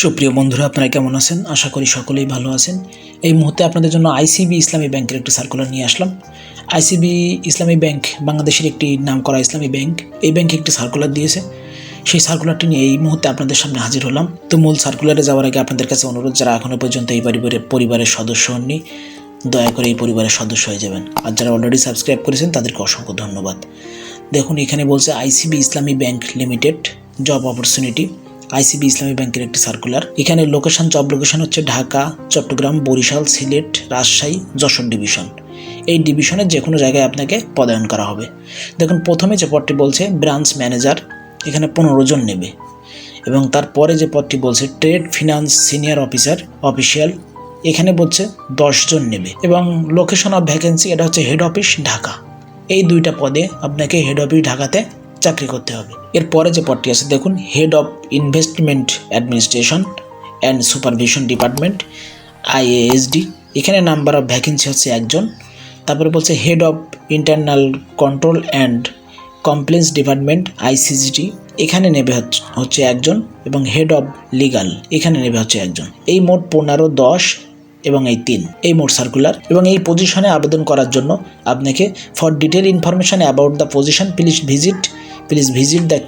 সুপ্রিয় বন্ধুরা, আপনারা কেমন আছেন? আশা করি সকলেই ভালো আছেন। এই মুহূর্তে আপনাদের জন্য আইসিবি ইসলামী ব্যাংকের একটি সার্কুলার নিয়ে আসলাম। আইসিবি ইসলামী ব্যাংক বাংলাদেশের একটি নাম করা ইসলামী ব্যাংক। এই ব্যাংকে একটি সার্কুলার দিয়েছে। সেই সার্কুলারটি নিয়ে এই মুহূর্তে আপনাদের সামনে হাজির হলাম। তো মূল সার্কুলারে যাওয়ার আগে আপনাদের কাছে অনুরোধ, যারা এখনও পর্যন্ত এই পরিবারের পরিবারের সদস্য হননি, দয়া করে এই পরিবারের সদস্য হয়ে যাবেন। আর যারা অলরেডি সাবস্ক্রাইব করেছেন, তাদেরকে অসংখ্য ধন্যবাদ। দেখুন, এখানে বলছে ICB Islami bank limited job opportunity ICB Islami ব্যাংকের একটি সার্কুলার এখানে লোকেশন জব লোকেশন হচ্ছে ঢাকা, চট্টগ্রাম, বরিশাল, সিলেট, রাজশাহী, যশোর ডিভিশন এই ডিভিশনের যে কোনো জায়গায় আপনাকে পদায়ন করা হবে। দেখুন, প্রথমে যে পদটি বলছে ব্রাঞ্চ ম্যানেজার এখানে পনেরো জন নেবে। এবং তারপরে যে পদটি বলছে trade finance senior officer official এখানে বলছে জন নেবে। এবং লোকেশন অফ ভ্যাকেন্সি এটা হচ্ছে হেড অফিস ঢাকা। এই দুইটা পদে আপনাকে হেড অফিস ঢাকাতে চাকরি করতে হবে। এরপরে যে পদটি আছে, দেখুন head of investment administration and supervision department IASD এখানে নাম্বার অফ ভ্যাকেন্সি হচ্ছে একজন। তারপরে বলছে head of internal control and compliance department ICGT এখানে নেবে হচ্ছে- একজন এবং হেড অফ লিগাল এখানে নেবে হচ্ছে একজন। এই মোট পনেরো, দশ এবং এই তিন, এই মোট সার্কুলার এবং এই পজিশনে আবেদন করার জন্য আপনাকে for detail information about the position please visit please visit the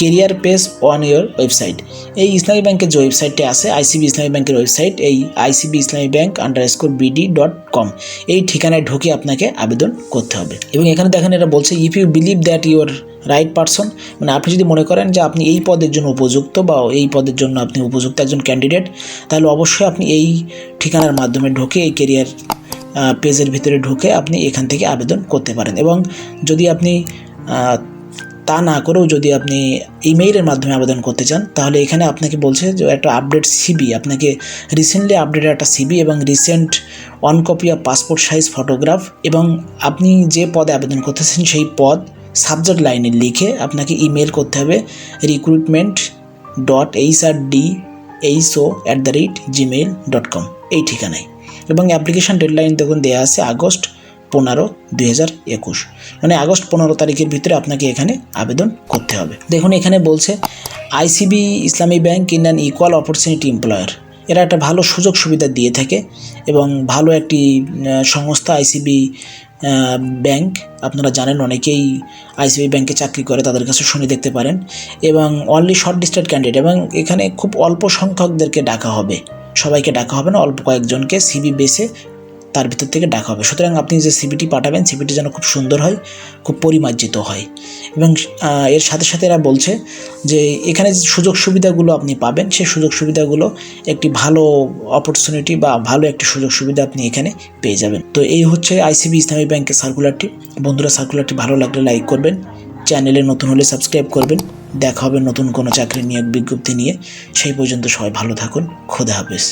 career page on your website এই ইসলামী ব্যাংকের যে ওয়েবসাইটটি আছে আইসিবি ইসলামী ব্যাংকের ওয়েবসাইট এই ICB Islami bank underscore BD dot com এই ঠিকানায় ঢুকে আপনাকে আবেদন করতে হবে। এবং এখানে দেখেন এটা বলছে if you believe that you're right person মানে আপনি যদি মনে করেন যে আপনি এই পদের জন্য উপযুক্ত বা এই পদের জন্য আপনি উপযুক্ত একজন ক্যান্ডিডেট তাহলে অবশ্যই আপনি এই ঠিকানার মাধ্যমে ঢুকে, এই কেরিয়ার পেজের ভিতরে ঢুকে আপনি এখান থেকে আবেদন করতে পারেন। এবং যদি আপনি তা না করেও যদি আপনি ইমেইলের মাধ্যমে আবেদন করতে চান, তাহলে এখানে আপনাকে বলছে যে একটা আপডেট সিবি আপনাকে রিসেন্টলি আপডেট একটা সিবি এবং recent one copy of passport size photograph এবং আপনি যে পদে আবেদন করতেছেন সেই পদ সাবজেক্ট লাইনে লিখে আপনাকে ইমেল করতে হবে recruitment dot H R D H O at the rate gmail dot com এই ঠিকানায়। এবং অ্যাপ্লিকেশন ডেডলাইন তখন দেওয়া আছে আগস্ট। পনেরো দুই মানে আগস্ট পনেরো তারিখের ভিতরে আপনাকে এখানে আবেদন করতে হবে। দেখুন, এখানে বলছে, ICB, Islami bank in an equal opportunity employer. এরা একটা ভালো সুযোগ সুবিধা দিয়ে থাকে এবং ভালো একটি সংস্থা আইসিবি ব্যাংক। আপনারা জানেন, অনেকেই আইসিবি ব্যাংকে চাকরি করে, তাদের কাছে শুনে দেখতে পারেন। এবং অনলি শর্ট ডিস্টেন্ট ক্যান্ডিডেট এবং এখানে খুব অল্প সংখ্যকদেরকে ডাকা হবে। সবাইকে ডাকা হবে না, অল্প কয়েকজনকে সিবি বেসে তার ভিতর থেকে ডাকা হবে। সুতরাং আপনি যে সিবিটি পাঠাবেন সিবিটি যেন খুব সুন্দর হয়, খুব পরিমার্জিত হয়। এবং এর সাথে সাথে এরা বলছে যে এখানে যে সুযোগ সুবিধাগুলো আপনি পাবেন, সেই সুযোগ সুবিধাগুলো একটি ভালো অপরচুনিটি বা ভালো একটি সুযোগ সুবিধা আপনি এখানে পেয়ে যাবেন। তো এই হচ্ছে আইসিবি ইসলামী ব্যাংকের সার্কুলারটি বন্ধুরা সার্কুলারটি ভালো লাগলে লাইক করবেন চ্যানেলে নতুন হলে সাবস্ক্রাইব করবেন। দেখা হবে নতুন কোনো চাকরি নিয়োগ বিজ্ঞপ্তি নিয়ে। সেই পর্যন্ত সবাই ভালো থাকুন, খোদা হাফেজ।